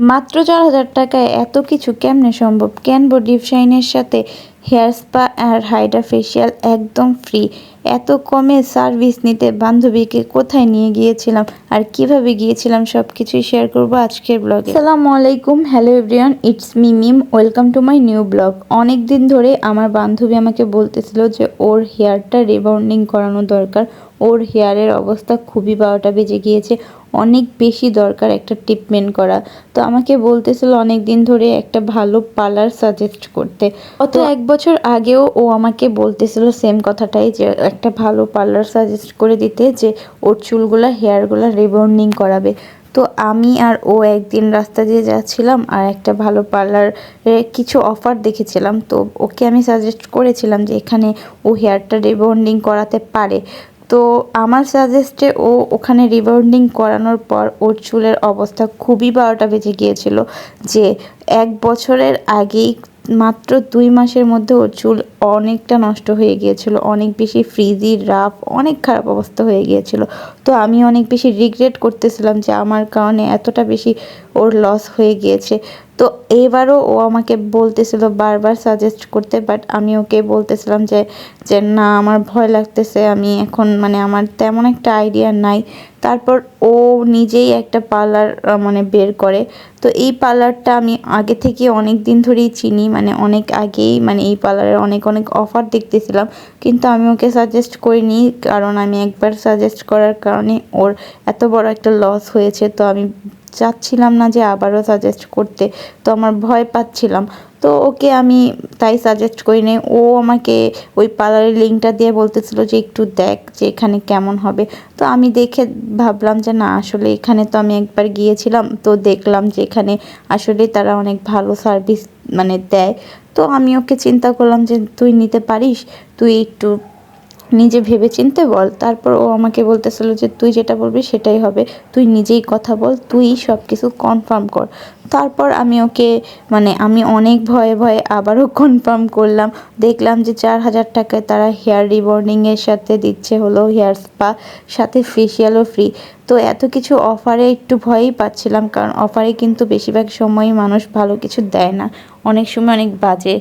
মাত্র চার হাজার টাকায় এত কিছু কেমনে সম্ভব? ক্যানবো ডিপ শাইনের সাথে হেয়ার স্পা আর হাইড্রা ফেশিয়াল একদম ফ্রি। এত কমে সার্ভিস নিতে বান্ধবীকে কোথায় নিয়ে গিয়েছিলাম? আর কীভাবে গিয়েছিলাম সব কিছুই শেয়ার করব আজকের ব্লগে। সালাম আলাইকুম, hello everyone, it's me Mim, welcome to my new blog. অনেক দিন ধরে আমার বান্ধবী আমাকে বলতেছিল যে ওর হেয়ারটা রিবাউন্ডিং করানো দরকার। ওর হেয়ারের অবস্থা খুবই বারোটা বেজে গিয়েছে। অনেক বেশি দরকার একটা ট্রিটমেন্ট করা। তো আমাকে বলতেছিল অনেক দিন ধরে একটা ভালো পার্লার সাজেস্ট করতে। অত এক বছর আগেও ও আমাকে বলতেছিল সেম কথাটাই যে একটা ভালো পার্লার সাজেস্ট করে দিতে যে ওর চুলগুলা হেয়ারগুলা রিবন্ডিং করাবে। তো আমি আর ও একদিন রাস্তা দিয়ে যাচ্ছিলাম আর একটা ভালো পার্লারে কিছু অফার দেখেছিলাম। তো ওকে আমি সাজেস্ট করেছিলাম যে এখানে ও হেয়ারটা রিবন্ডিং করাতে পারে। তো আমার সাজেস্টে ও ওখানে রিবাউন্ডিং করানোর পর ওর চুলের অবস্থা খুবই বারোটা বেজে গিয়েছিল যে এক বছরের আগেই মাত্র দুই মাসের মধ্যে ওর চুল অনেকটা নষ্ট হয়ে গিয়েছিল, অনেক বেশি ফ্রিজি রাফ অনেক খারাপ অবস্থা হয়ে গিয়েছিল। তো আমি অনেক বেশি রিগ্রেট করতেছিলাম যে আমার কারণে এতটা বেশি ওর লস হয়ে গিয়েছে। তো এবারও ও আমাকে বলতেছিল বারবার সাজেস্ট করতে বাট আমি ওকে বলতেছিলাম যে যে না, আমার ভয় লাগতেছে, আমি এখন মানে আমার তেমন একটা আইডিয়া নাই। তারপর ও নিজেই একটা পার্লার মানে বের করে। তো এই পার্লারটা আমি আগে থেকে অনেক দিন ধরেই চিনি মানে অনেক আগেই মানে এই পার্লারের অনেক অনেক অফার দেখতেছিলাম। কিন্তু আমি ওকে সাজেস্ট করিনি, কারণ আমি একবার সাজেস্ট করার কারণে ওর এত বড় একটা লস হয়েছে। তো আমি চাচ্ছিলাম না যে আবারও সাজেস্ট করতে, তো আমার ভয় পাচ্ছিলাম। তো ওকে আমি তাই সাজেস্ট করি নি ও আমাকে ওই পার্লারের লিঙ্কটা দিয়ে বলতেছিল যে একটু দেখ যে এখানে কেমন হবে। তো আমি দেখে ভাবলাম যে না, আসলে এখানে তো আমি একবার গিয়েছিলাম, তো দেখলাম যে এখানে আসলে তারা অনেক ভালো সার্ভিস মানে দেয়। তো আমি ওকে চিন্তা করলাম যে তুই নিতে পারিস? তুই একটু নিজে ভেবে চিনতে বল। তারপর ও আমাকে বলতেছিল যে, তুই যেটা বলবি সেটাই হবে। তুই নিজেই কথা বল, তুই সব কিছু কনফার্ম কর। তারপর আমি ওকে মানে আমি অনেক ভয়ে ভয়ে আবারও কনফার্ম করলাম। দেখলাম যে, চার হাজার টাকায় তারা হেয়ার রিবর্নিংয়ের সাথে দিচ্ছে হলো হেয়ার স্পা সাথে ফেসিয়ালও ফ্রি তো এত কিছু অফারে একটু ভয়ই পাচ্ছিলাম, কারণ অফারে কিন্তু বেশিরভাগ সময়ই মানুষ ভালো কিছু দেয় না। অনেক সময় অনেক বাজে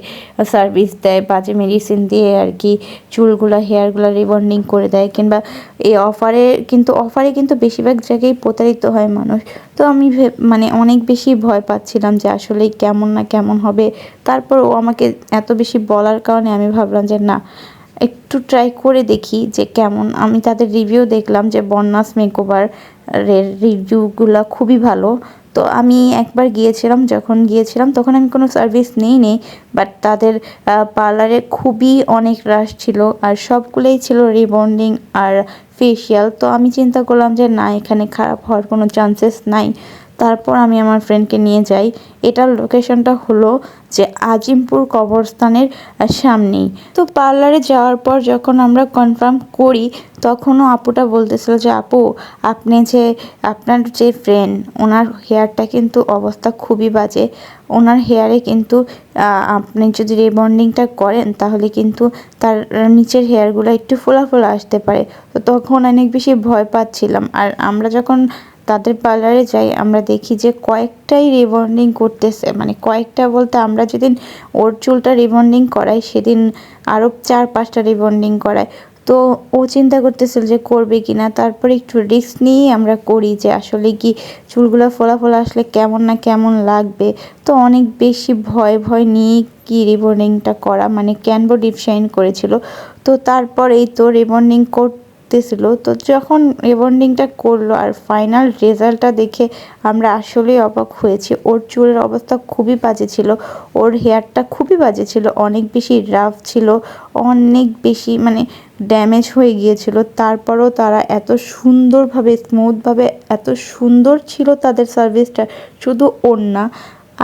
সার্ভিস দেয়, বাজে মেডিসিন দিয়ে আর কি চুলগুলো হেয়ারগুলো রিবন্ডিং করে দেয়, কিংবা এই অফারে কিন্তু অফারে কিন্তু বেশিরভাগ জায়গায় প্রতারিত হয় মানুষ। তো আমি মানে অনেক বেশি ভয় পাচ্ছিলাম যে আসলে কেমন না কেমন হবে। তারপর ও আমাকে এত বেশি বলার কারণে আমি ভাবলাম যে না একটু ট্রাই করে দেখি যে কেমন। আমি তাদের রিভিউ দেখলাম যে বন্যাস মেকওভার রিভিউগুলো খুবই ভালো। তো আমি একবার গিয়েছিলাম, যখন গিয়েছিলাম তখন আমি কোনো সার্ভিস নেই নেই বাট তাদের পার্লারে খুবই অনেক রাশ ছিল আর সবগুলোই ছিল রিবন্ডিং আর ফেসিয়াল তো আমি চিন্তা করলাম যে না, এখানে খারাপ হওয়ার কোনো চান্সেস নাই। তারপর আমি আমার ফ্রেন্ডকে নিয়ে যাই। এটার লোকেশনটা হলো যে আজিমপুর কবরস্থানের সামনেই। তো পার্লারে যাওয়ার পর যখন আমরা কনফার্ম করি, তখনও আপুটা বলতেছিল যে, আপু, আপনি যে, আপনার যে ফ্রেন্ড ওনার হেয়ারটা কিন্তু অবস্থা খুবই বাজে। ওনার হেয়ারে কিন্তু আপনি যদি রেবন্ডিংটা করেন, তাহলে কিন্তু তার নিচের হেয়ারগুলো একটু ফোলা ফোলা আসতে পারে। তো তখন অনেক বেশি ভয় পাচ্ছিলাম। আর আমরা যখন তাদের পার্লারে যাই, আমরা দেখি যে কয়েকটাই রিবন্ডিং করতেছে। মানে কয়েকটা বলতে আমরা যেদিন ওর চুলটা রিবন্ডিং করাই, সেদিন আরও চার পাঁচটা রিবন্ডিং করায় তো ও চিন্তা করতেছিল যে করবে কি না তারপরে একটু রিস্ক নিয়েই আমরা করি যে আসলে কি চুলগুলো ফোলা ফোলা আসলে কেমন না কেমন লাগবে। তো অনেক বেশি ভয় ভয় নিয়ে কি রিবন্ডিংটা করা মানে ক্যানবো ডিপ শাইন করেছিল। তো তারপর এই তো রিবন্ডিং করতে করতেছিল। তো যখন রিবন্ডিংটা করল আর ফাইনাল রেজাল্টটা দেখে আমরা আসলেই অবাক হয়েছি। ওর চুলের অবস্থা খুবই বাজে ছিল। ওর হেয়ারটা খুবই বাজে ছিল। অনেক বেশি রাফ ছিল। অনেক বেশি মানে ড্যামেজ হয়ে গিয়েছিল। তারপরও তারা এত সুন্দরভাবে স্মুথভাবে এত সুন্দর ছিল তাদের সার্ভিসটা শুধু ওর না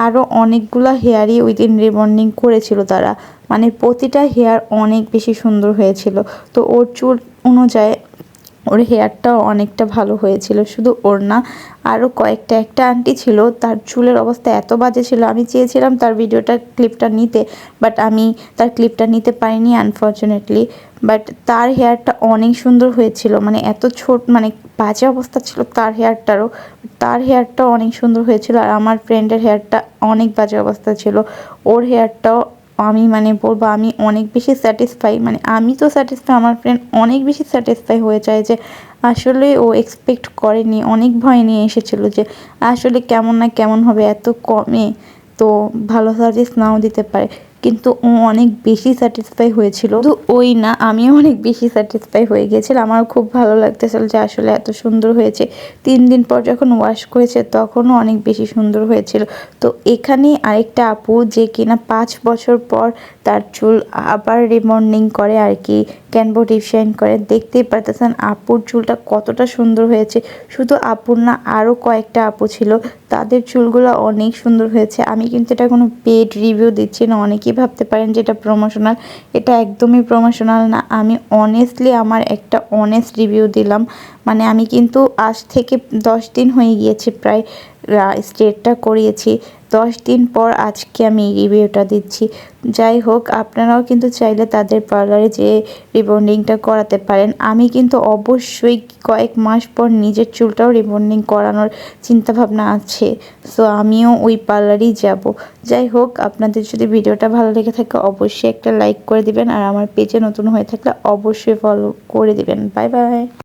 আরও অনেকগুলো হেয়ারই ওই দিন রিবন্ডিং করেছিল তারা। মানে প্রতিটা হেয়ার অনেক বেশি সুন্দর হয়েছিল। তো ওর চুল অনুযায়ী ওর হেয়ারটাও অনেকটা ভালো হয়েছিল, শুধু ওর না। আরও কয়েকটা, একটা আন্টি ছিল, তার চুলের অবস্থা এত বাজে ছিল। আমি চেয়েছিলাম তার ভিডিওটা ক্লিপটা নিতে বাট আমি তার ক্লিপটা নিতে পারিনি আনফর্চুনেটলি বাট তার হেয়ারটা অনেক সুন্দর হয়েছিল। মানে এত ছোট মানে বাজে অবস্থা ছিল তার হেয়ারটারও তার হেয়ারটাও অনেক সুন্দর হয়েছিল আর আমার ফ্রেন্ডের হেয়ারটা অনেক বাজে অবস্থা ছিল। ওর হেয়ারটাও আমি মানে বলব আমি অনেক বেশি স্যাটিসফাই মানে আমি তো স্যাটিসফাই আমার ফ্রেন্ড অনেক বেশি স্যাটিসফাই হয়ে যায় যে আসলে ও এক্সপেক্ট করেনি, অনেক ভয় নিয়ে এসেছিল যে আসলে কেমন না কেমন হবে, এত কমে তো ভালো সার্ভিস নাও দিতে পারে। কিন্তু ও অনেক বেশি স্যাটিসফাই হয়েছিল। তো ওই না, আমিও অনেক বেশি স্যাটিসফাই হয়ে গিয়েছিলাম আমার খুব ভালো লাগতেছিল যে আসলে এত সুন্দর হয়েছে। তিন দিন পর যখন ওয়াশ করেছে, তখনও অনেক বেশি সুন্দর হয়েছিল। তো এখানে আরেকটা আপু যে কিনা পাঁচ বছর পর তার চুল আবার রিবন্ডিং করে আর কি ক্যানবো ডিপশাইন করে, দেখতেই পারতেছেন আপুর চুলটা কতটা সুন্দর হয়েছে। শুধু আপুর না, আরও কয়েকটা আপু ছিল, তাদের চুলগুলো অনেক সুন্দর হয়েছে। আমি কিন্তু এটা কোনো পেড রিভিউ দিচ্ছি না, অনেকেই ভাবতে পারেন যে এটা প্রমোশনাল এটা একদমই প্রমোশনাল না। আমি অনেস্টলি আমার একটা অনেস্ট রিভিউ দিলাম। মানে আমি কিন্তু আজ থেকে দশ দিন হয়ে গিয়েছে প্রায়। স্ট্রেটটা করিয়েছি। দশ দিন পর আজকে আমি রিভিউটা দিচ্ছি। যাই হোক, আপনারাও কিন্তু চাইলে তাদের পার্লারে যে রিবন্ডিংটা করাতে পারেন। আমি কিন্তু অবশ্যই কয়েক মাস পর নিজের চুলটাও রিবন্ডিং করানোর চিন্তাভাবনা আছে। সো আমিও ওই পার্লারেই যাব। যাই হোক, আপনাদের যদি ভিডিওটা ভালো লেগে থাকে, অবশ্যই একটা লাইক করে দিবেন। আর আমার পেজে নতুন হয়ে থাকলে অবশ্যই ফলো করে দিবেন। Bye bye